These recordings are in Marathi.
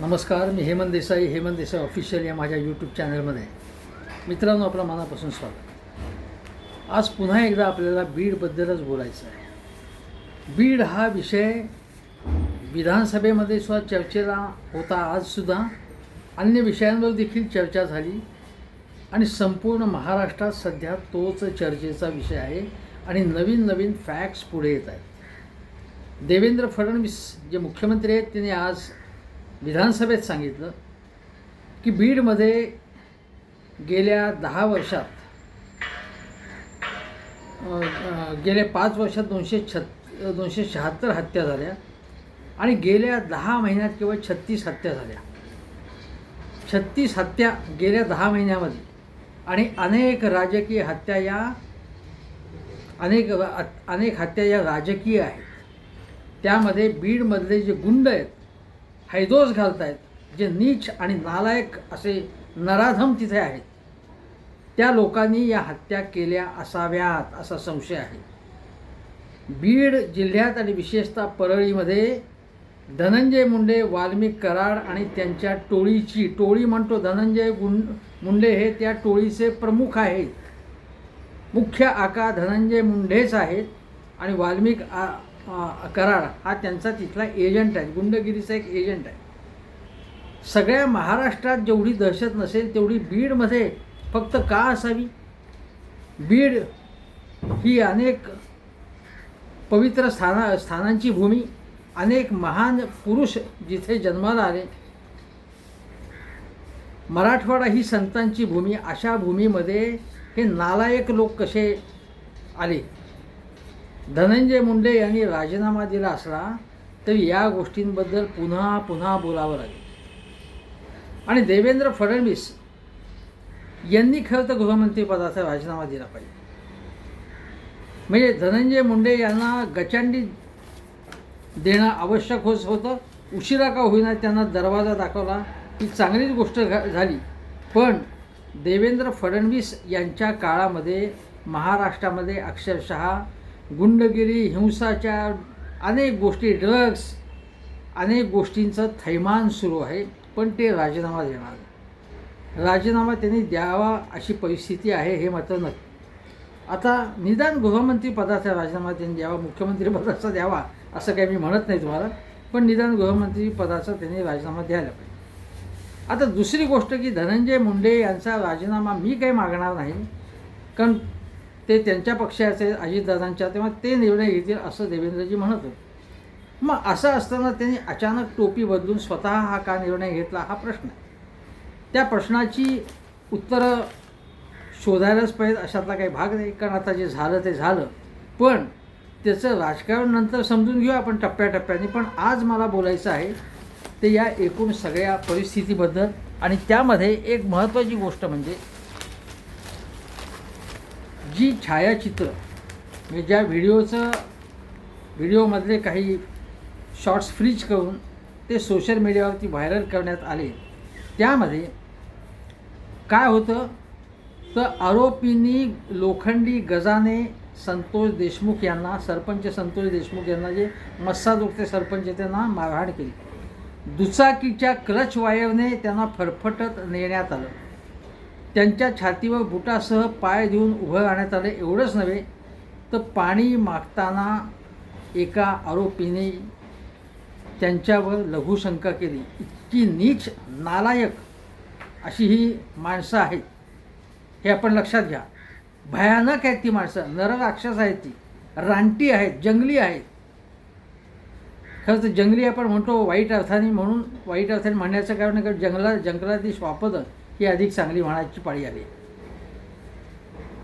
नमस्कार मी हेमंत देसाई हेमंत देसाई ऑफिशियल या माझ्या यूट्यूब चॅनलमध्ये मित्रांनो आपलं मनापासून स्वागत. आज पुन्हा एकदा आपल्याला बीडबद्दलच बोलायचं आहे. बीड हा विषय विधानसभेमध्ये सुद्धा चर्चेला होता आजसुद्धा अन्य विषयांवर देखील चर्चा झाली. आणि संपूर्ण महाराष्ट्रात सध्या तोच चर्चेचा विषय आहे आणि नवीन नवीन फॅक्ट्स पुढे येत आहेत. देवेंद्र फडणवीस जे मुख्यमंत्री आहेत त्यांनी आज विधानसभेत सांगितलं की बीडमध्ये गेल्या दहा वर्षात गेल्या पाच वर्षात दोनशे छत् दोनशे शहात्तर हत्या झाल्या आणि गेल्या दहा महिन्यात केवळ छत्तीस हत्या झाल्या. छत्तीस हत्या गेल्या दहा महिन्यामध्ये आणि अनेक राजकीय हत्या या अनेक अनेक हत्या या राजकीय आहेत. त्यामध्ये बीडमधले जे गुंड आहेत हैदोस घालतायत जे नीच आणि नालायक असे नराधम तिथे आहेत. त्या लोकांनी या हत्या केल्या असाव्यात असा संशय आहे. बीड जिल्ह्यात आणि विशेषतः परळीमध्ये धनंजय मुंडे वाल्मिक कराड आणि त्यांच्या टोळीची टोळी म्हणतो धनंजय गुं मुंडे हे त्या टोळीचे प्रमुख आहेत. मुख्य आका धनंजय मुंडेच आहेत आणि वाल्मिक आ- कराड हा त्यांचा तिथला एजंट आहे. गुंडगिरीचा एक एजंट आहे. सगळ्या महाराष्ट्रात जेवढी दहशत नसेल तेवढी बीडमध्ये फक्त का असावी? बीड ही अनेक पवित्र स्थाना स्थानांची भूमी अनेक महान पुरुष जिथे जन्माला आले. मराठवाडा ही संतांची भूमी. अशा भूमीमध्ये हे नालायक लोक कसे आले? धनंजय मुंडे यांनी राजीनामा दिला असला तरी या गोष्टींबद्दल पुन्हा पुन्हा बोलावं लागेल. आणि देवेंद्र फडणवीस यांनी खरं तर गृहमंत्रीपदाचा राजीनामा दिला पाहिजे. म्हणजे धनंजय मुंडे यांना गचांडी देणं आवश्यक होत होतं. उशिरा का होईना त्यांना दरवाजा दाखवला. ही चांगलीच गोष्ट झाली. पण देवेंद्र फडणवीस यांच्या काळामध्ये महाराष्ट्रामध्ये अक्षरशः गुंडगिरी हिंसाचार अनेक गोष्टी ड्रग्स अनेक गोष्टींचं थैमान सुरू आहे पण ते राजीनामा देणार राजीनामा त्यांनी द्यावा अशी परिस्थिती आहे हे मात्र नक्की. आता निदान गृहमंत्री पदाचा राजीनामा त्यांनी द्यावा मुख्यमंत्री पदाचा द्यावा असं काही मी म्हणत नाही तुम्हाला पण निदान गृहमंत्री पदाचा त्यांनी राजीनामा द्यायला पाहिजे. आता दुसरी गोष्ट की धनंजय मुंडे यांचा राजीनामा मी काही मागणार नाही कारण ते त्यांच्या पक्षाचे अजितदादांच्या तेव्हा ते निर्णय घेतील असं देवेंद्रजी म्हणत होते. मग असं असताना त्यांनी अचानक टोपी बदलून स्वतः हा का निर्णय घेतला हा प्रश्न आहे. त्या प्रश्नाची उत्तरं शोधायलाच पाहिजे अशातला काही भाग नाही. कारण आता जे झालं ते झालं. पण त्याचं राजकारण नंतर समजून घेऊ आपण टप्प्याटप्प्याने. पण आज मला बोलायचं आहे ते या एकूण सगळ्या परिस्थितीबद्दल. आणि त्यामध्ये एक महत्त्वाची गोष्ट म्हणजे जी छायाचित्र म्हणजे ज्या व्हिडिओचं व्हिडिओमधले काही शॉर्ट्स फ्रीज करून ते सोशल मीडियावरती व्हायरल करण्यात आले त्यामध्ये काय होतं? तर आरोपींनी लोखंडी गजाने संतोष देशमुख यांना सरपंच संतोष देशमुख यांना जे मस्साद उठते सरपंच त्यांना मारहाण केली. दुचाकीच्या क्लच वायरने त्यांना फरफटत नेण्यात आलं. त्यांच्या छातीवर बुटासह पाय देऊन उभं राहण्यात आलं. एवढंच नव्हे तर पाणी मागताना एका आरोपीने त्यांच्यावर लघुशंका केली. इतकी नीच नालायक अशी ही माणसं आहेत हे आपण लक्षात घ्या. भयानक आहेत ती माणसं. नरराक्षस आहेत ती. रानटी आहेत जंगली आहेत. खरं तर जंगली आपण म्हणतो वाईट अर्थाने म्हणून वाईट अर्थाने म्हणण्याचं कारण कारण जंगला जंगलातील श्वापदं ही अधिक चांगली म्हणायची पाळी आली.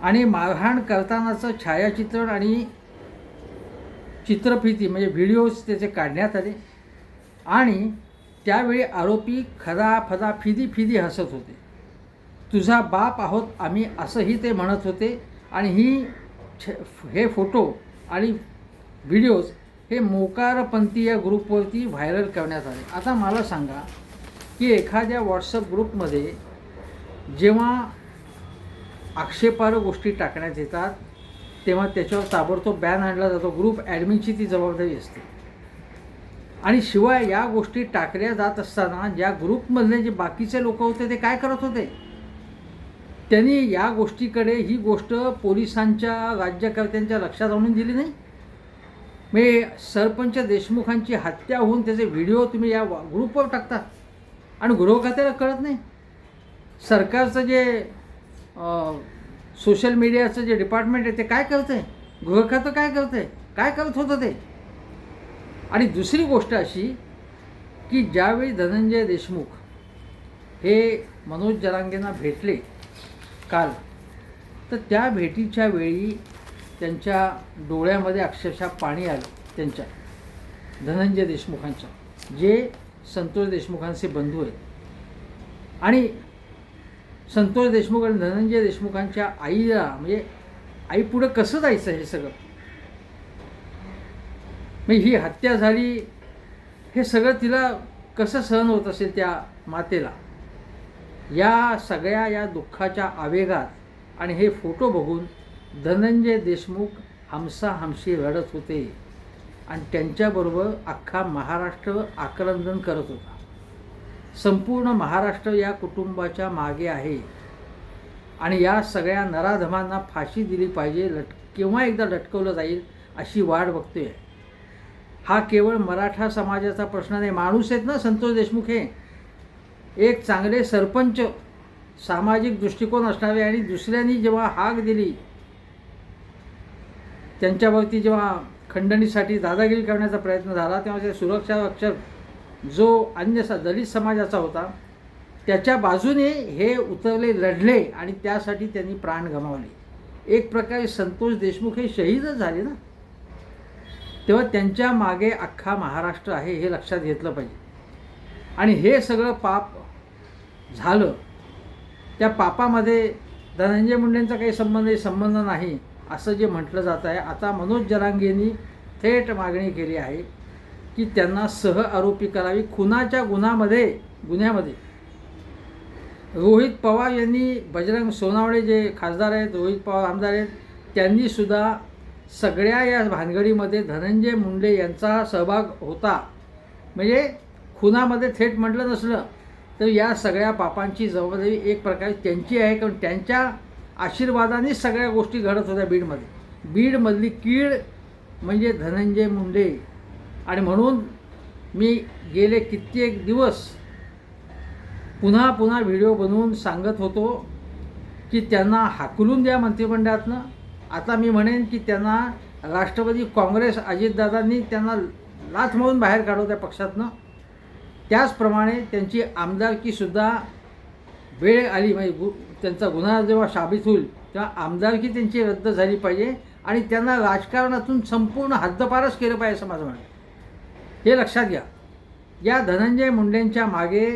आणि मारहाण करतानाचं छायाचित्रण आणि चित्रफिती म्हणजे व्हिडिओज त्याचे काढण्यात आले. आणि त्यावेळी आरोपी खदा फदा फिदी फिदी हसत होते. तुझा बाप आहोत आम्ही असंही ते म्हणत होते. आणि ही छ हे फोटो आणि व्हिडिओज हे मोकारपंथीय ग्रुपवरती व्हायरल करण्यात आले. आता मला सांगा की एखाद्या व्हॉट्सअप ग्रुपमध्ये जेव्हा आक्षेपार्ह गोष्टी टाकण्यात येतात तेव्हा त्याच्यावर ताबडतोब बॅन आणला जातो. ग्रुप ॲडमिनची ती जबाबदारी असते. आणि शिवाय या गोष्टी टाकल्या जात असताना ज्या ग्रुपमधले जे बाकीचे लोक होते ते काय करत होते? त्यांनी या गोष्टीकडे ही गोष्ट पोलिसांच्या राज्यकर्त्यांच्या लक्षात आणून दिली नाही? मी सरपंच देशमुखांची हत्या होऊन त्याचे व्हिडिओ तुम्ही या ग्रुपवर टाकता आणि गृहखात्याला कळत नाही? सरकारचं जे सोशल मीडियाचं जे डिपार्टमेंट आहे ते काय करतं आहे गृहखातं काय करतं आहे काय करत होतं ते? आणि दुसरी गोष्ट अशी की ज्यावेळी धनंजय देशमुख हे मनोज जरांगेंना भेटले काल तर त्या भेटीच्या वेळी त्यांच्या डोळ्यामध्ये अक्षरशः पाणी आलं त्यांच्या धनंजय देशमुखांच्या जे संतोष देशमुखांचे बंधू आहेत. आणि संतोष देशमुख आणि धनंजय देशमुखांच्या आईला म्हणजे आई पुढं कसं जायचं हे सगळं? म्हणजे ही हत्या झाली हे सगळं तिला कसं सहन होत असेल त्या मातेला? या सगळ्या या दुःखाच्या आवेगात आणि हे फोटो बघून धनंजय देशमुख हमसा हमशी रडत होते आणि त्यांच्याबरोबर अख्खा महाराष्ट्र आक्रंदन करत होता. संपूर्ण महाराष्ट्र या कुटुंबाच्या मागे आहे. आणि या सगळ्या नराधमांना फाशी दिली पाहिजे लट केव्हा एकदा लटकवलं जाईल अशी वाट बघतोय. हा केवळ मराठा समाजाचा प्रश्न नाही माणूस आहेत ना संतोष देशमुख हे. एक चांगले सरपंच सामाजिक दृष्टिकोन असणारे आणि दुसऱ्यांनी जेव्हा हाक दिली त्यांच्यावरती जेव्हा खंडणीसाठी दादागिरी करण्याचा प्रयत्न झाला तेव्हा ते सुरक्षा रक्षक जो अन्य दलित समाजाचा होता त्याच्या बाजूने हे उतरले लढले आणि त्यासाठी त्यांनी प्राण गमावले. एक प्रकारे संतोष देशमुख हे शहीदच झाले ना? तेव्हा त्यांच्या मागे अख्खा महाराष्ट्र आहे हे लक्षात घेतलं पाहिजे. आणि हे सगळं पाप झालं. त्या पापामध्ये धनंजय मुंडेंचा काही संबंध संबंध नाही असं जे म्हटलं जात आहे. आता मनोज जरांगेंनी थेट मागणी केली आहे. की त्यांना सह आरोपी करावी. खुनाच्या गुन्हामध्ये गुन्ह्यामध्ये. रोहित पवार यांनी बजरंग सोनावळे जे खासदार आहेत रोहित पवार आमदार आहेत त्यांनी सुद्धा सगळ्या या भानगडीमध्ये धनंजय मुंडे यांचा सहभाग होता. म्हणजे खुनामध्ये थेट म्हटलं नसलं तर या सगळ्या पापांची जबाबदारी एक प्रकारे त्यांची आहे. कारण त्यांच्या आशीर्वादानेच सगळ्या गोष्टी घडत होत्या बीडमध्ये. बीडमधली कीड म्हणजे धनंजय मुंडे. आणि म्हणून मी गेले कित्येक दिवस पुन्हा पुन्हा व्हिडिओ बनवून सांगत होतो की त्यांना हाकलून द्या मंत्रिमंडळातनं. आता मी म्हणेन की त्यांना राष्ट्रवादी काँग्रेस अजितदादांनी त्यांना लाथ मारून बाहेर काढू त्या पक्षातनं. त्याचप्रमाणे त्यांची आमदारकीसुद्धा वेळ आली म्हणजे गु त्यांचा गुन्हा जेव्हा साबित होईल तेव्हा आमदारकी त्यांची रद्द झाली पाहिजे आणि त्यांना राजकारणातून संपूर्ण हद्दपारच केलं पाहिजे असं माझं म्हणणं हे लक्षात घ्या. या धनंजय मुंडेंच्या मागे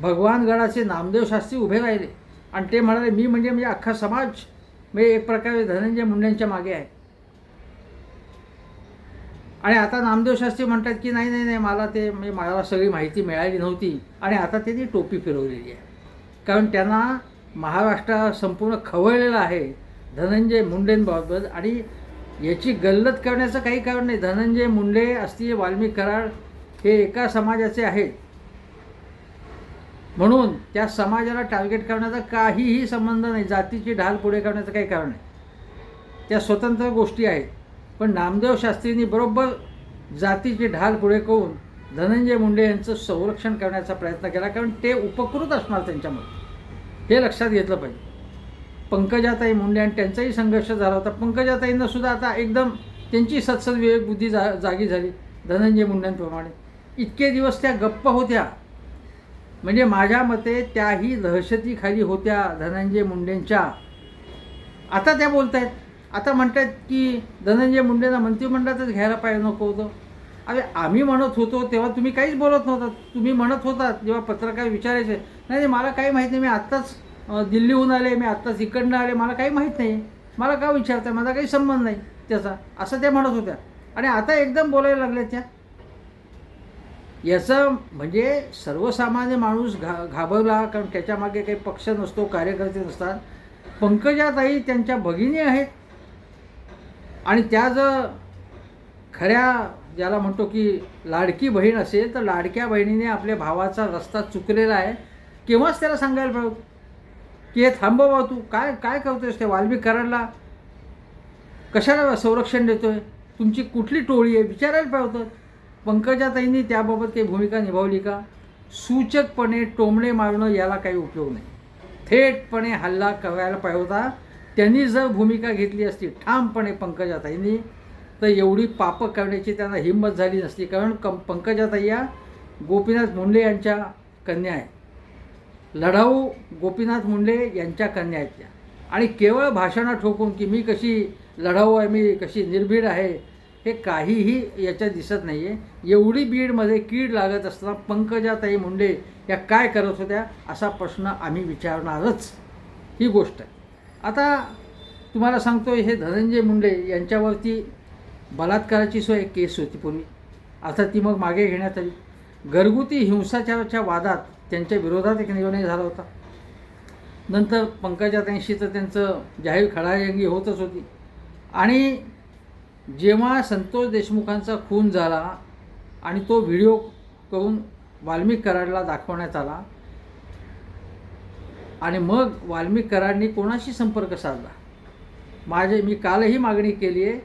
भगवानगडाचे नामदेव शास्त्री उभे राहिले. आणि ते म्हणाले मी म्हणजे म्हणजे अख्खा समाज म्हणजे एक प्रकारे धनंजय मुंडेंच्या मागे आहे. आणि आता नामदेव शास्त्री म्हणतात की नाही नाही नाही मला ते म्हणजे मला सगळी माहिती मिळाली नव्हती. आणि आता त्यांनी टोपी फिरवलेली आहे. कारण त्यांना महाराष्ट्र संपूर्ण खवळलेला आहे धनंजय मुंडेंबाबत आणि याची गल्लत करण्याचं काही कारण नाही. धनंजय मुंडे असतील वाल्मिक कराड हे एका समाजाचे आहेत. म्हणून त्या समाजाला टार्गेट करण्याचा काहीही संबंध नाही. जातीची ढाल पुढे करण्याचं काही कारण नाही. त्या स्वतंत्र गोष्टी आहेत. पण नामदेव शास्त्रींनी बरोबर जातीची ढाल पुढे करून धनंजय मुंडे यांचं संरक्षण करण्याचा प्रयत्न केला. कारण ते उपकृत असणार त्यांच्यामध्ये. हे लक्षात घेतलं पाहिजे. पंकजाताई मुंडे आणि त्यांचाही संघर्ष झाला होता. पंकजाताईंना सुद्धा आता एकदम त्यांची सत्सद विवेक बुद्धी जा जागी झाली धनंजय मुंड्यांप्रमाणे. इतके दिवस त्या गप्प होत्या. म्हणजे माझ्या मते त्याही दहशतीखाली होत्या धनंजय मुंडेंच्या. आता त्या बोलत आहेत आता म्हणतात की धनंजय मुंडेंना मंत्रिमंडळातच घ्यायला पाहिजे नको होतं. अरे आम्ही म्हणत होतो तेव्हा तुम्ही काहीच बोलत नव्हता तुम्ही म्हणत होतात जेव्हा पत्रकार विचारायचे नाही मला काही माहीत नाही मी आत्ताच दिल्लीहून आले मी आत्ताच इकडनं आले मला काही माहीत नाही. मला का विचारताय? माझा काही संबंध नाही त्याचा. असं त्या म्हणत होत्या. आणि आता एकदम बोलायला लागल्या त्या. याचं म्हणजे सर्वसामान्य माणूस घा घाबरला कारण त्याच्यामागे काही पक्ष नसतो कार्यकर्ते नसतात. पंकजाताई त्यांच्या भगिनी आहेत. आणि त्या जर खऱ्या ज्याला म्हणतो की लाडकी बहीण असेल तर लाडक्या बहिणीने आपल्या भावाचा रस्ता चुकलेला आहे. केव्हाच त्याला सांगायला पाहिजे की हे थांबव बा तू काय काय करतोयस ते वाल्मिक कराडला कशाला संरक्षण देतोय? तुमची कुठली टोळी आहे? विचारायला पाहिजे होतं. पंकजाताईंनी त्याबाबत काही भूमिका निभावली का? सूचकपणे टोमणे मारणं याला काही उपयोग नाही. थेटपणे हल्ला करायला पाहिजे होता. त्यांनी जर भूमिका घेतली असती ठामपणे पंकजाताईंनी तर एवढी पापं करण्याची त्यांना हिंमत झाली नसती. कारण कं पंकजाताई या गोपीनाथ मुंडे यांच्या कन्या आहे लढाऊ गोपीनाथ मुंडे यांच्या कन्या आहेत त्या. आणि केवळ भाषणं ठोकून की मी कशी लढाऊ आहे मी कशी निर्भीड आहे हे काहीही याच्यात दिसत नाही आहे एवढी बीडमध्ये कीड लागत असताना पंकजाताई मुंडे या काय करत होत्या असा प्रश्न आम्ही विचारणारच. ही गोष्ट आहे. आता तुम्हाला सांगतो हे धनंजय मुंडे यांच्यावरती बलात्काराची सोय केस होती पूर्वी. आता ती मग मागे घेण्यात आली. घरगुती हिंसाचाराच्या वादात त्यांच्या विरोधात एक निर्णय झाला होता. नंतर पंकजाताईंशी तर त्यांचं जाहीर खडाजंगी होतच होती. आणि जेव्हा संतोष देशमुखांचा खून झाला आणि तो व्हिडिओ करून वाल्मिक कराडला दाखवण्यात आला आणि मग वाल्मिक कराडनी कोणाशी संपर्क साधला? माझे मी कालही मागणी केली आहे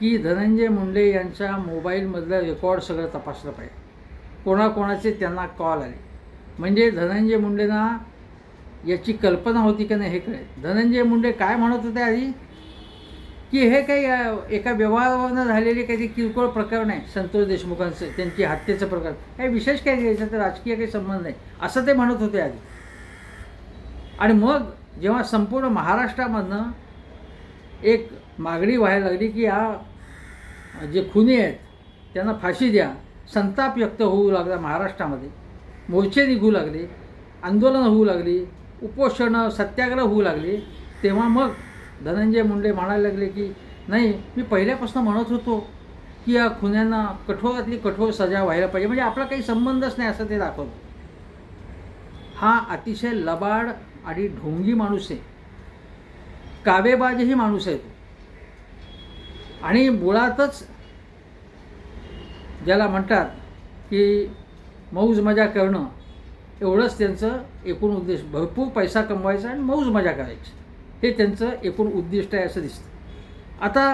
की धनंजय मुंडे यांच्या मोबाईलमधलं रेकॉर्ड सगळं तपासलं पाहिजे. कोणाकोणाचे त्यांना कॉल आले. म्हणजे धनंजय मुंडेंना याची कल्पना होती का नाही हे कळेल. धनंजय मुंडे काय म्हणत होते आधी? की हे काही एका व्यवहारावरनं झालेले काही किरकोळ प्रकरण आहे संतोष देशमुखांचं त्यांची हत्येचं प्रकरण हे विशेष काही नाही याच्यात राजकीय काही संबंध नाही. असं ते म्हणत होते आधी. आणि मग जेव्हा संपूर्ण महाराष्ट्रामधनं एक मागणी व्हायला लागली की या जे खुनी आहेत त्यांना फाशी द्या संताप व्यक्त होऊ लागला महाराष्ट्रामध्ये. मोर्चे निघू लागले आंदोलन होऊ लागली उपोषणं सत्याग्रह होऊ लागले तेव्हा मग धनंजय मुंडे म्हणायला लागले की नाही मी पहिल्यापासून म्हणत होतो की या खुन्यांना कठोरातली कठोर सजा व्हायला पाहिजे म्हणजे आपला काही संबंधच नाही असं ते दाखवतो हा अतिशय लबाड आणि ढोंगी माणूस आहे. कावेबाजही माणूस आहे तो. आणि मुळातच ज्याला म्हणतात की मौज मजा करणं एवढंच त्यांचं एकूण उद्देश. भरपूर पैसा कमवायचा आणि मौज मजा करायची. हे त्यांचं एकूण उद्दिष्ट आहे असं दिसतं. आता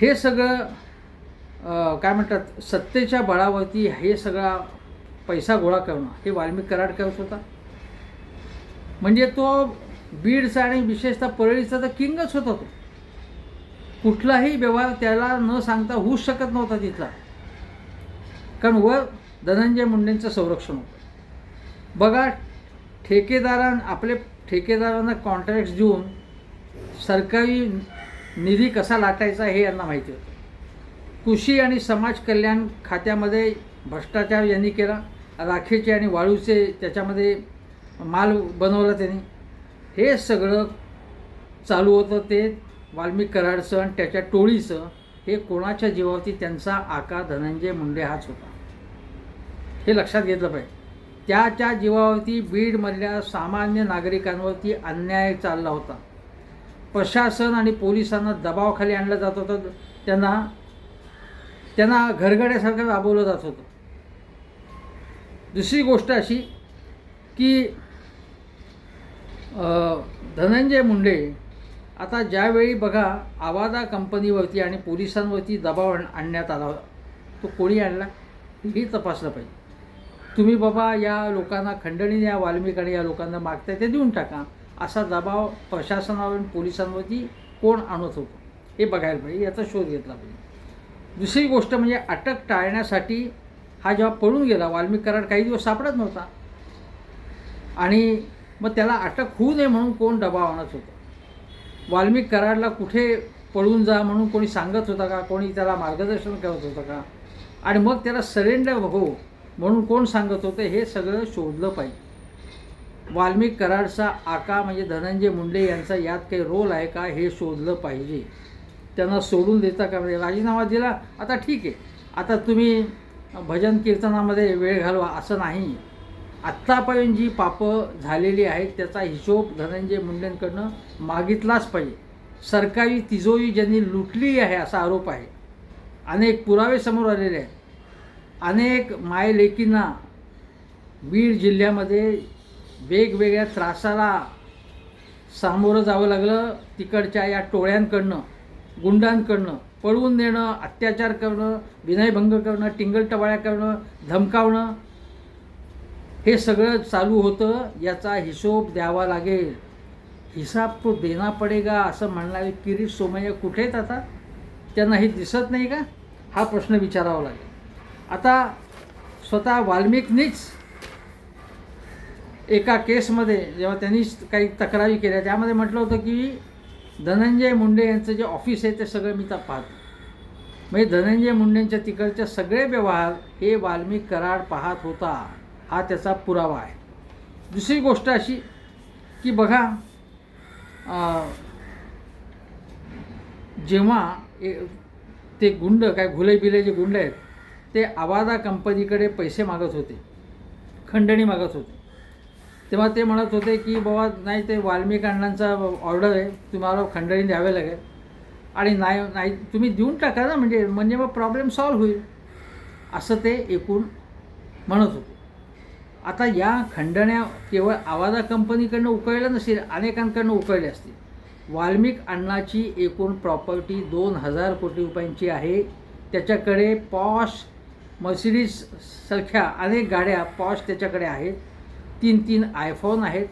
हे सगळं काय म्हणतात सत्तेच्या बळावरती हे सगळा पैसा गोळा करणं हे वाल्मिक कराड करत होता. म्हणजे तो बीडचा आणि विशेषतः परळीचा तर किंगच होता तो. कुठलाही व्यवहार त्याला न सांगता होऊच शकत नव्हता तिथला. कारण वर धनंजय मुंडेंचं संरक्षण होतं. बघा ठेकेदारां आपले ठेकेदारांना कॉन्ट्रॅक्ट्स देऊन सरकारी निधी कसा लाटायचा हे यांना माहिती होतं. कृषी आणि समाज कल्याण खात्यामध्ये भ्रष्टाचार यांनी केला. राखेचे आणि वाळूचे त्याच्यामध्ये माल बनवला त्यांनी. हे सगळं चालू होतं ते वाल्मिक कराडचं आणि त्याच्या टोळीचं. हे कोणाच्या जीवावरती त्यांचा आका धनंजय मुंडे हाच होता. हे लक्षात घेतलं पाहिजे. त्याच्या जीवावरती बीडमधल्या सामान्य नागरिकांवरती अन्याय चालला होता. प्रशासन आणि पोलिसांना दबावाखाली आणलं जात होतं. त्यांना त्यांना घरगड्यासारखं राबवलं जात होतं. दुसरी गोष्ट अशी की धनंजय मुंडे आता ज्यावेळी बघा आवादा कंपनीवरती आणि पोलिसांवरती दबाव आण- आणण्यात आला तो कोणी आणला? हे तपासलं पाहिजे. तुम्ही बाबा या लोकांना खंडणी या वाल्मिकाने या लोकांना मागताय ते देऊन टाका. असा दबाव प्रशासनावर आणि पोलिसांवरती कोण आणत होतं? हे बघायला पाहिजे याचा शोध घेतला पाहिजे. दुसरी गोष्ट म्हणजे अटक टाळण्यासाठी हा जेव्हा पळून गेला वाल्मिक कराड काही दिवस सापडत नव्हता. आणि मग त्याला अटक होऊ नये म्हणून कोण दबाव आणत होतं? वाल्मिक कराडला कुठे पळून जा म्हणून कोणी सांगत होता का? कोणी त्याला मार्गदर्शन करत होतं का? आणि मग त्याला सरेंडर हो म्हणून कोण सांगत होतं? हे सगळं शोधलं पाहिजे. वाल्मिक कराडचा आका म्हणजे धनंजय मुंडे यांचा यात काही रोल आहे का? हे शोधलं पाहिजे. त्यांना सोडून देता का? म्हणजे राजीनामा दिला आता ठीक आहे. आता तुम्ही भजन कीर्तनामध्ये वेळ घालवा असं नाही. आत्तापर्यंत जी पापं झालेली आहेत त्याचा हिशोब धनंजय मुंडेंकडनं मागितलाच पाहिजे. सरकारी तिजोरी ज्यांनी लुटली आहे असा आरोप आहे. अनेक पुरावे समोर आलेले आहेत. अनेक मायलेकींना बीड जिल्ह्यामध्ये वेगवेगळ्या त्रासाला सामोरं जावं लागलं. तिकडच्या या टोळ्यांकडनं गुंडांकडनं पळवून देणं अत्याचार करणं विनयभंग करणं टिंगलटवाळ्या करणं धमकावणं हे सगळं चालू होतं याचा हिशोब द्यावा लागेल. हिसाब तो देना पडेगा असं म्हणणारे किरीट सोमय्या कुठे आहेत आता? त्यांना हे दिसत नाही का? हा प्रश्न विचारावा लागेल. आता स्वतः वाल्मिकनीच एका केसमध्ये जेव्हा त्यांनी काही तक्रारी केल्या त्यामध्ये म्हटलं होतं की धनंजय मुंडे यांचं जे ऑफिस आहे ते सगळं मी तर पाहतो. म्हणजे धनंजय मुंडेंच्या तिकडचे सगळे व्यवहार हे वाल्मिक कराड पाहत होता. हा त्याचा पुरावा आहे. दुसरी गोष्ट अशी की बघा जेव्हा ए- ते गुंड काय घुले बिले जे गुंड आहेत ते आवादा कंपनीकडे पैसे मागत होते खंडणी मागत होते. तेव्हा ते म्हणत होते की बाबा नाही ते वाल्मिक ऑर्डर आहे तुम्हाला खंडणी द्यावे लागेल. आणि नाही नाही तुम्ही देऊन टाका ना म्हणजे म्हणजे मग प्रॉब्लेम सॉल्व्ह होईल. असं ते एकूण म्हणत होते. आता या खंडण्या केवळ आवाजा कंपनीकडनं उकळल्या नसेल अनेकांकडनं उकळल्या असतील. वाल्मिक अण्णाची एकूण प्रॉपर्टी दोन हजार कोटी रुपयांची आहे. त्याच्याकडे पॉश मर्सिडीज सारख्या अनेक गाड्या पॉश त्याच्याकडे आहेत. तीन तीन आयफोन आहेत.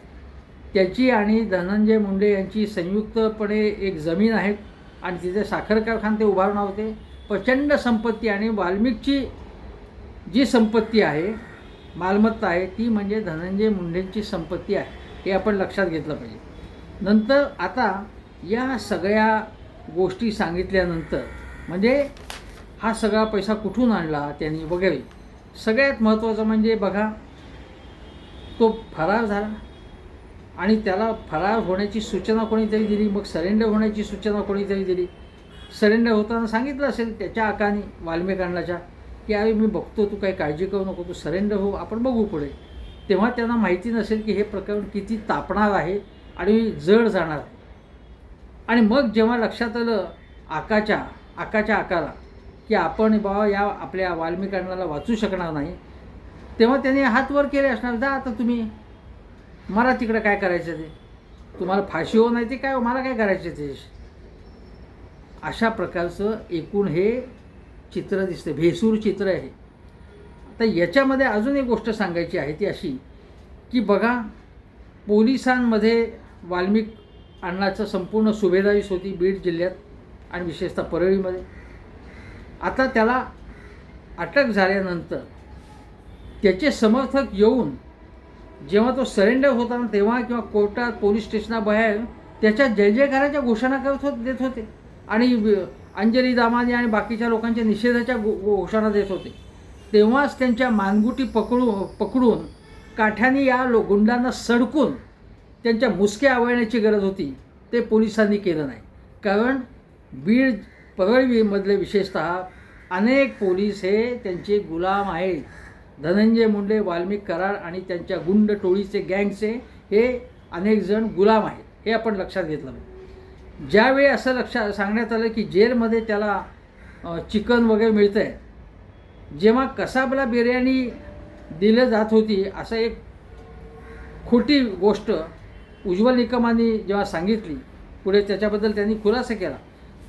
त्याची आणि धनंजय मुंडे यांची संयुक्तपणे एक जमीन आहे आणि तिथे साखर कारखाने ते उभारणार होते. प्रचंड संपत्ती आणि वाल्मिकची जी संपत्ती आहे मालमत्ता आहे ती म्हणजे धनंजय मुंडेंची संपत्ती आहे हे आपण लक्षात घेतलं पाहिजे. नंतर आता या सगळ्या गोष्टी सांगितल्यानंतर म्हणजे हा सगळा पैसा कुठून आणला त्यांनी वगैरे सगळ्यात महत्त्वाचं म्हणजे बघा तो फरार झाला. आणि त्याला फरार होण्याची सूचना कोणीतरी दिली मग सरेंडर होण्याची सूचना कोणीतरी दिली. सरेंडर होताना सांगितलं असेल त्याच्या आकाने वाल्मिकांडाच्या की अरे मी बघतो तू काही काळजी करू नको तू सरेंडर हो आपण बघू पुढे. तेव्हा त्यांना माहिती नसेल की हे प्रकरण किती तापणार आहे आणि जड जाणार आहे. आणि मग जेव्हा लक्षात आलं आकाच्या आकाच्या आकाला की आपण बाबा या आपल्या वाल्मिक वाचू शकणार नाही तेव्हा त्यांनी हात वर केले असणार जा आता तुम्ही. मला तिकडं काय करायचं ते? तुम्हाला फाशी हो नाही ते काय? हो, मला काय करायचं ते अशा प्रकारचं एकूण हे चित्र दिसतं भेसूर चित्र आहे आता याच्यामध्ये अजून एक गोष्ट सांगायची आहे ती अशी की बघा पोलिसांमध्ये वाल्मिक अण्णाचं संपूर्ण सुभेदारीस होती बीड जिल्ह्यात आणि विशेषतः परळीमध्ये. आता त्याला अटक झाल्यानंतर त्याचे समर्थक येऊन जेव्हा तो सरेंडर होता ना तेव्हा किंवा कोर्टात पोलीस स्टेशनाबाहेर त्याच्या जय जयकाराच्या घोषणा करत होत देत होते. आणि अंजली दामानी आणि बाकीच्या लोकांच्या निषेधाच्या गो घोषणा देत होते. तेव्हाच त्यांच्या मानगुटी पकडू पकडून काठ्याने या लो गुंडांना सडकून त्यांच्या मुसक्या आवळण्याची गरज होती. ते पोलिसांनी केलं नाही. कारण बीड परळवीमधले विशेषतः अनेक पोलीस हे त्यांचे गुलाम आहेत. धनंजय मुंडे वाल्मिक कराड आणि त्यांच्या गुंड टोळीचे गँगचे हे अनेक जण गुलाम आहेत. हे आपण लक्षात घेतलं पाहिजे. ज्यावेळी असं लक्षात सांगण्यात आलं की जेलमध्ये त्याला चिकन वगैरे मिळतं आहे जेव्हा कसाबला बिर्याणी दिलं जात होती असं एक खोटी गोष्ट उज्ज्वल निकमांनी जेव्हा सांगितली पुढे त्याच्याबद्दल त्यांनी खुलासा केला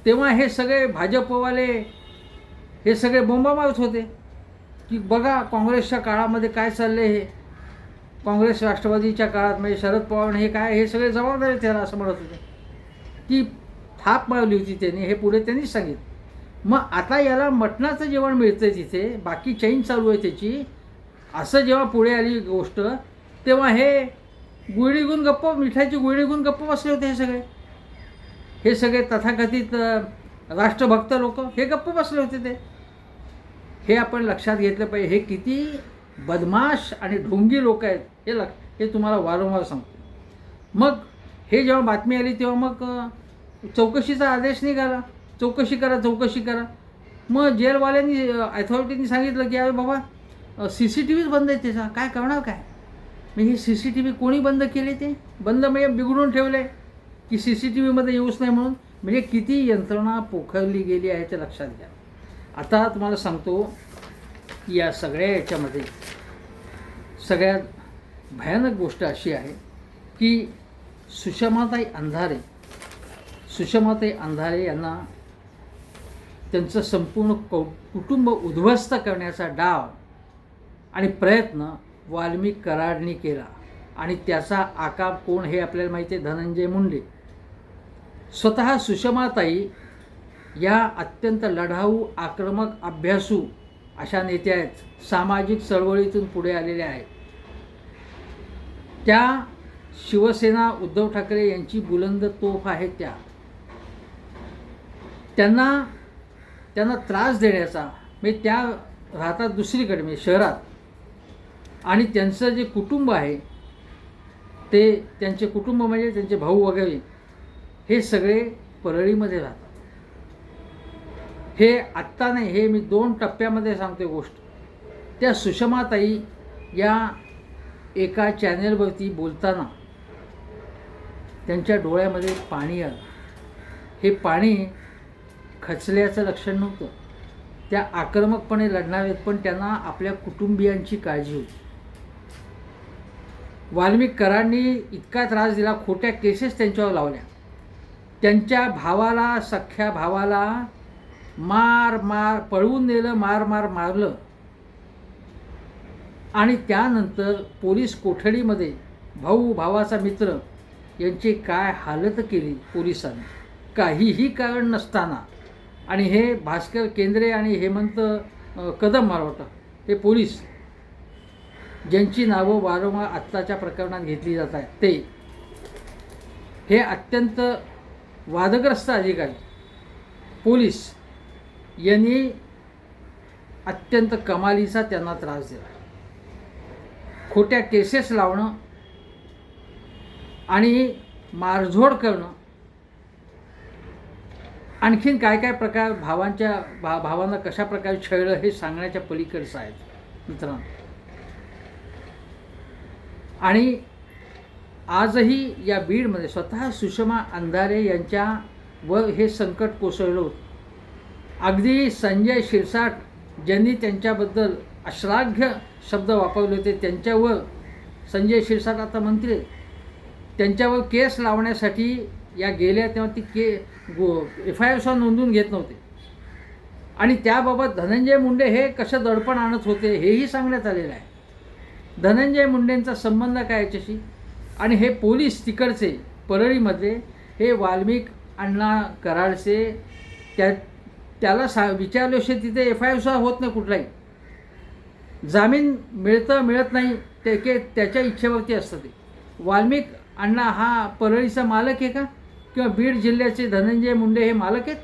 तेव्हा हे सगळे भाजपवाले हे सगळे बोंबा मारत होते. की बघा काँग्रेसच्या काळामध्ये काय चाललं हे. काँग्रेस राष्ट्रवादीच्या काळात म्हणजे शरद पवार हे काय हे सगळे जबाबदारी त्याला असं म्हणत होते. ती थाप मारली होती त्यांनी हे पुढे त्यांनीच सांगितलं. मग आता याला मटणाचं जेवण मिळतं तिथे बाकी चैन चालू आहे त्याची. असं जेव्हा पुढे आली गोष्ट तेव्हा हे गुळीगुण गप्प मिठाची गुळीगुण गप्प बसले होते हे सगळे. हे सगळे तथाकथित राष्ट्रभक्त लोक हे गप्प बसले होते ते. हे आपण लक्षात घेतलं पाहिजे हे किती बदमाश आणि ढोंगी लोक आहेत हे लक्ष हे तुम्हाला वारंवार सांगतो. मग हे जेव्हा बातमी आली तेव्हा मग चौकशीचा आदेश निघाला. चौकशी करा चौकशी करा. मग जेलवाल्यांनी अथॉरिटीनी सांगितलं की अरे बाबा सी सी टी व्हीच बंद आहे त्याचा. काय करणार काय? म्हणजे सी सी टी व्ही कोणी बंद केले ते? बंद म्हणजे बिघडून ठेवले की सी सी टी व्हीमध्ये येऊच नाही म्हणून? म्हणजे किती यंत्रणा पोखरली गेली आहे ते लक्षात घ्या. आता तुम्हाला सांगतो या सगळ्या याच्यामध्ये सगळ्यात भयानक गोष्ट अशी आहे की सुषमाताई अंधारे सुषमाताई अंधारे यांना त्यांचं संपूर्ण कौ कुटुंब उद्ध्वस्त करण्याचा डाव आणि प्रयत्न वाल्मिक कराडनी केला. आणि त्याचा आकार कोण हे आपल्याला माहिती आहे? धनंजय मुंडे. स्वतः सुषमाताई या अत्यंत लढाऊ आक्रमक अभ्यासू अशा नेत्या आहेत. सामाजिक चळवळीतून पुढे आलेल्या आहेत. त्या शिवसेना उद्धव ठाकरे यांची बुलंद तोफ आहे त्या. त्यांना त्यांना त्रास देण्याचा म्हणजे त्या राहतात दुसरीकडे म्हणजे शहरात. आणि त्यांचं जे कुटुंब आहे ते त्यांचे कुटुंब म्हणजे त्यांचे भाऊ वगैरे हे सगळे परळीमध्ये राहतात. हे आत्ता नाही हे मी दोन टप्प्यामध्ये सांगते गोष्ट. त्या सुषमाताई या एका चॅनेलवरती बोलताना त्यांच्या डोळ्यामध्ये पाणी आलं. हे पाणी खचल्याचं लक्षण नव्हतं. त्या आक्रमकपणे लढणावेत पण त्यांना आपल्या कुटुंबियांची काळजी होती. वाल्मिककरांनी इतका त्रास दिला खोट्या केसेस त्यांच्यावर लावल्या. त्यांच्या भावाला सख्ख्या भावाला मार मार पळवून नेलं मार मार मारलं. आणि त्यानंतर पोलीस कोठडीमध्ये भाऊ भावाचा मित्र यांची काय हालत केली पोलिसांनी? काहीही कारण नसताना. आणि हे भास्कर केंद्रे आणि हेमंत कदम मारवटा हे पोलीस ज्यांची नावं वारंवार आत्ताच्या प्रकरणात घेतली जात आहेत ते. हे अत्यंत वादग्रस्त अधिकारी पोलीस यांनी अत्यंत कमालीचा त्यांना त्रास दिला. खोट्या केसेस लावणं आणि मारझोड करणं. आणखीन काय काय प्रकार भावांच्या भा भावांना कशा प्रकारे छळलं हे सांगण्याच्या पलीकडचं आहेत मित्रांनो. आणि आजही या बीडमध्ये स्वतः सुषमा अंधारे यांच्या व हे संकट कोसळलं होतं. अगदी संजय शिरसाट ज्यांनी त्यांच्याबद्दल अश्राघ्य शब्द वापरले होते त्यांच्यावर संजय शिरसाट आता मंत्री त्यांच्यावर केस लावण्यासाठी या गेल्या तेव्हा ती के गो एफ आय आरसुद्धा नोंदवून घेत नव्हते. आणि त्याबाबत धनंजय मुंडे हे कसं दडपण आणत होते हेही सांगण्यात आलेलं आहे. धनंजय मुंडेंचा संबंध काय याच्याशी? आणि हे पोलीस तिकडचे परळीमध्ये हे वाल्मिक अण्णा कराडचे त्या त्याला सा विचारल्याशिवाय तिथे एफ आय आरसुद्धा होत नाही कुठलाही. जामीन मिळतं मिळत नाही ते के त्याच्या इच्छेवरती असतं ते. वाल्मिक अण्णा हा परळीचा मालक आहे का? किंवा बीड जिल्ह्याचे धनंजय मुंडे हे मालक आहेत?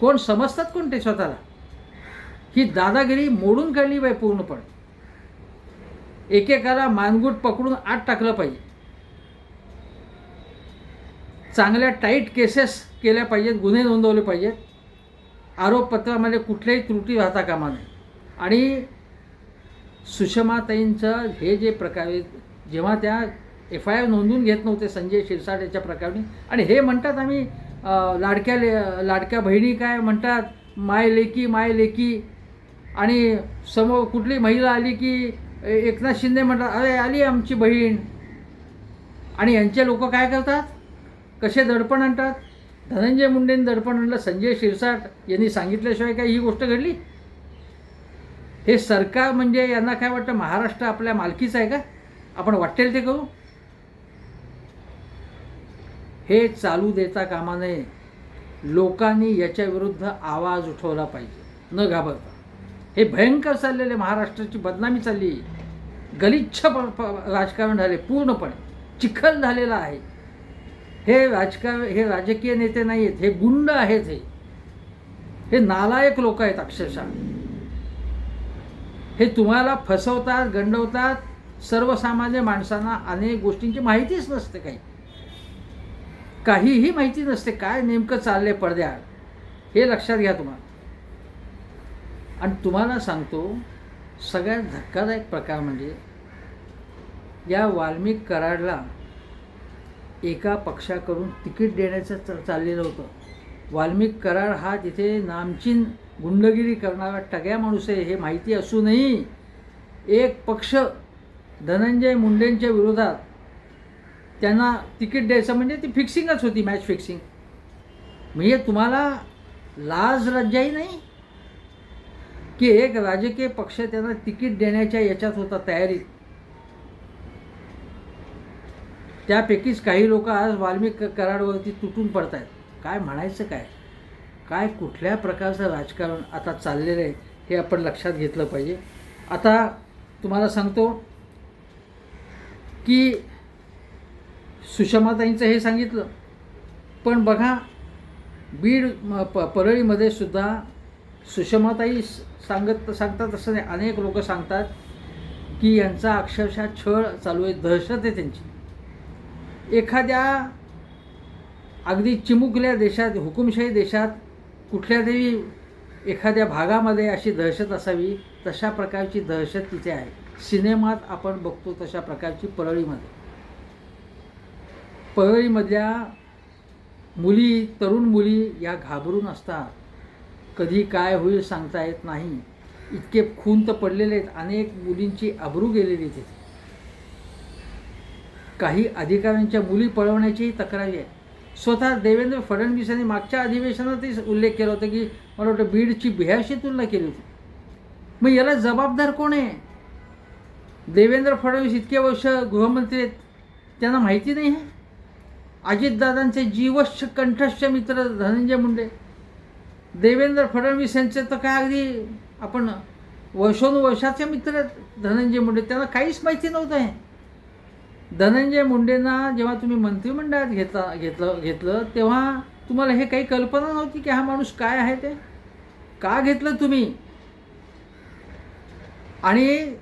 कोण समजतात कोण ते स्वतःला? ही दादागिरी मोडून काढली पाहिजे पूर्णपणे. एकेकाला मानगूट पकडून आत टाकलं पाहिजे. चांगल्या टाईट केसेस केल्या पाहिजेत गुन्हे नोंदवले पाहिजेत. आरोपपत्रामध्ये कुठल्याही त्रुटी राहता कामा नये. आणि सुषमाताईंचं हे जे प्रकारे जेव्हा त्या एफ आय आर नोंदवून घेत नव्हते संजय शिरसाट याच्या प्रकरणी. आणि हे म्हणतात आम्ही लाडक्या ले लाडक्या बहिणी काय म्हणतात? माय लेकी माय लेकी. आणि समोर कुठली महिला आली की एकनाथ शिंदे म्हणतात अरे आली आमची बहीण. आणि यांचे लोक काय करतात? कसे दडपण आणतात? धनंजय मुंडेंनी दडपण आणलं संजय शिरसाट यांनी सांगितल्याशिवाय काय ही गोष्ट घडली? हे सरकार म्हणजे यांना काय वाटतं? महाराष्ट्र आपल्या मालकीचं आहे का? आपण वाटेल ते करू? हे चालू देता कामा नये. लोकांनी याच्या विरुद्ध आवाज उठवला पाहिजे. न घाबरता. हे भयंकर चाललेले महाराष्ट्राची बदनामी चालली. गलिच्छ प- राजकारण झाले. पूर्णपणे. चिखल झालेला आहे. हे राजकारण हे राजकीय नेते नाही आहेत हे गुंड आहेत हे. हे नालायक लोक आहेत अक्षरशः. हे तुम्हाला फसवतात गंडवतात. सर्वसामान्य माणसांना अनेक गोष्टींची माहितीच नसते काही. काहीही माहिती नसते काय नेमकं चालले पडद्याआड. हे लक्षात घ्या तुम्हाला आणि तुम्हाला सांगतो सगळ्यात धक्कादायक प्रकार म्हणजे या वाल्मिक कराडला एका पक्षाकडून तिकीट देण्याचं च- चाललेलं होतं. वाल्मिक कराड हा तिथे नामचीन गुंडगिरी करणारा टग्या माणूस आहे हे माहिती असूनही एक पक्ष धनंजय मुंडेंच्या विरोधात त्यांना तिकीट द्यायचं म्हणजे ती फिक्सिंगच होती मॅच फिक्सिंग म्हणजे तुम्हाला लाज लज्जाही नाही? की एक राजकीय पक्ष त्यांना तिकीट देण्याच्या याच्यात होता तयारीत. त्यापैकीच काही लोक आज वाल्मिक कराडवरती तुटून पडत आहेत काय म्हणायचं काय? काय कुठल्या प्रकारचं राजकारण आता चाललेलं आहे हे आपण लक्षात घेतलं पाहिजे. आता तुम्हाला सांगतो की सुषमाताईंचं हे सांगितलं. पण बघा बीड म- प परळीमध्ये सुद्धा सुषमाताई सांगत सांगतात तसं नाही. अनेक लोक सांगतात की यांचा अक्षरशः छळ चालू आहे. दहशत आहे त्यांची. एखाद्या अगदी चिमुकल्या देशात हुकुमशाही देशात कुठल्या तरी एखाद्या भागामध्ये अशी दहशत असावी तशा प्रकारची दहशत तिथे आहे. सिनेमात आपण बघतो तशा प्रकारची परळीमध्ये. परळीमधल्या मुली तरुण मुली या घाबरून असतात. कधी काय होईल सांगता येत नाही. इतके खून तर पडलेले आहेत. अनेक मुलींची अब्रू गेलेली तिथे काही अधिकाऱ्यांच्या मुली पळवण्याचीही तक्रारी आहे स्वतः देवेंद्र फडणवीस यांनी मागच्या अधिवेशनातही उल्लेख केला होता की मला वाटतं बीडची बिहारशी तुलना केली होती. मग याला जबाबदार कोण आहे? देवेंद्र फडणवीस इतके वर्ष गृहमंत्री आहेत. त्यांना माहिती नाही आहे? अजितदादांचे जीवश्च कंठस्थ मित्र धनंजय मुंडे. देवेंद्र फडणवीस यांचे तर काय अगदी आपण वर्षोनुवर्षाचे मित्र आहेत धनंजय मुंडे. त्यांना काहीच माहिती नव्हतं आहे धनंजय मुंडेंना जेव्हा तुम्ही मंत्रिमंडळात घेतला घेतलं घेतलं तेव्हा तुम्हाला हे काही कल्पना नव्हती की हा माणूस काय आहे ते? का घेतलं तुम्ही? आणि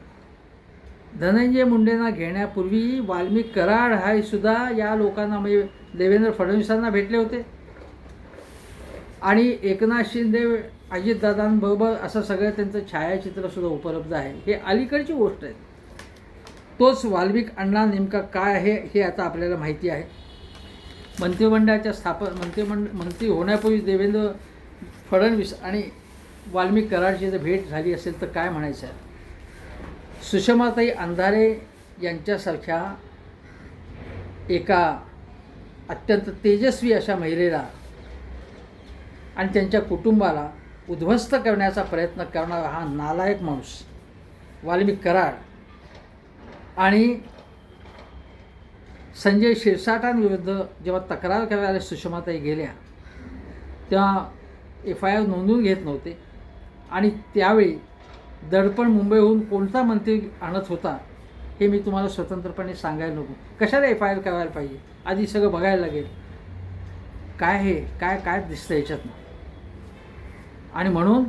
धनंजय मुंडेंना घेण्यापूर्वी वाल्मिक कराड हा सुद्धा या लोकांना म्हणजे देवेंद्र फडणवीसांना भेटले होते. आणि एकनाथ शिंदे अजितदादांबरोबर असं सगळं त्यांचं छायाचित्रसुद्धा उपलब्ध आहे. हे अलीकडची गोष्ट आहे. तोच वाल्मिक अण्णा नेमका काय आहे हे आता आपल्याला माहिती आहे. मंत्रिमंडळाच्या स्थापन मंत्रिमंड मंत्री होण्यापूर्वी देवेंद्र फडणवीस आणि वाल्मिक कराडची जर भेट झाली असेल तर काय म्हणायचं आहे? सुषमाताई अंधारे यांच्यासारख्या एका अत्यंत तेजस्वी अशा महिलेला आणि त्यांच्या कुटुंबाला उद्ध्वस्त करण्याचा प्रयत्न करणारा हा नालायक माणूस वाल्मिक कराड आणि संजय शिरसाटांविरुद्ध जेव्हा तक्रार करायला सुषमाताई गेल्या तेव्हा एफ आय आर नोंदवून घेत नव्हते. आणि त्यावेळी दडपण मुंबईहून कोणता मंत्री आणत होता हे मी तुम्हाला स्वतंत्रपणे सांगायला नको. कशाला एफ आय आर करायला पाहिजे? आधी सगळं बघायला लागेल. काय हे? काय काय दिसतं याच्यातनं? आणि म्हणून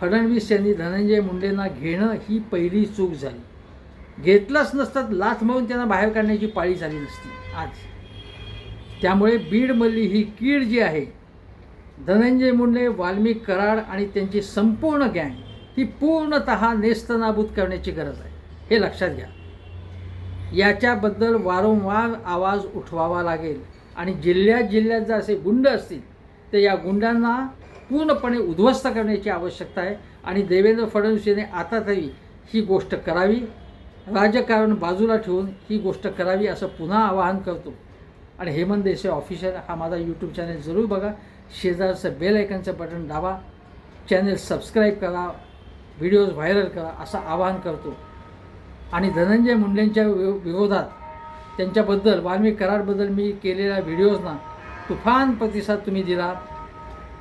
फडणवीस यांनी धनंजय मुंडेंना घेणं ही पहिली चूक झाली. घेतलंच नसतात लाथ मारून त्यांना बाहेर काढण्याची पाळी झाली नसती आज. त्यामुळे बीडमधली ही कीड जी आहे धनंजय मुंडे वाल्मिक कराड आणि त्यांची संपूर्ण गँग ती पूर्णत नेस्तनाबूत करण्याची गरज आहे. हे लक्षात घ्या. याच्याबद्दल वारंवार आवाज उठवावा लागेल आणि जिल्ह्यात जिल्ह्यात जर असे गुंड असतील तर या गुंडांना पूर्णपणे उद्ध्वस्त करण्याची आवश्यकता आहे आणि देवेंद्र फडणवीस यांनी आता तरी ही गोष्ट करावी. राजकारण बाजूला ठेवून ही गोष्ट करावी असं पुन्हा आवाहन करतो. आणि हेमंत देसाई ऑफिशियल हा माझा यूट्यूब चॅनल जरूर बघा. शेजारचं बेल ऐकनचं बटन दाबा. चॅनल सबस्क्राईब करा. व्हिडिओज व्हायरल करा असं आवाहन करतो. आणि धनंजय मुंडेंच्या वि विरोधात त्यांच्याबद्दल वाल्मिक करारबद्दल मी केलेल्या व्हिडिओजना तुफान प्रतिसाद तुम्ही दिला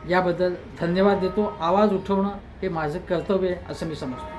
याबद्दल धन्यवाद देतो. आवाज उठवणं हे माझं कर्तव्य आहे असं मी समजतो.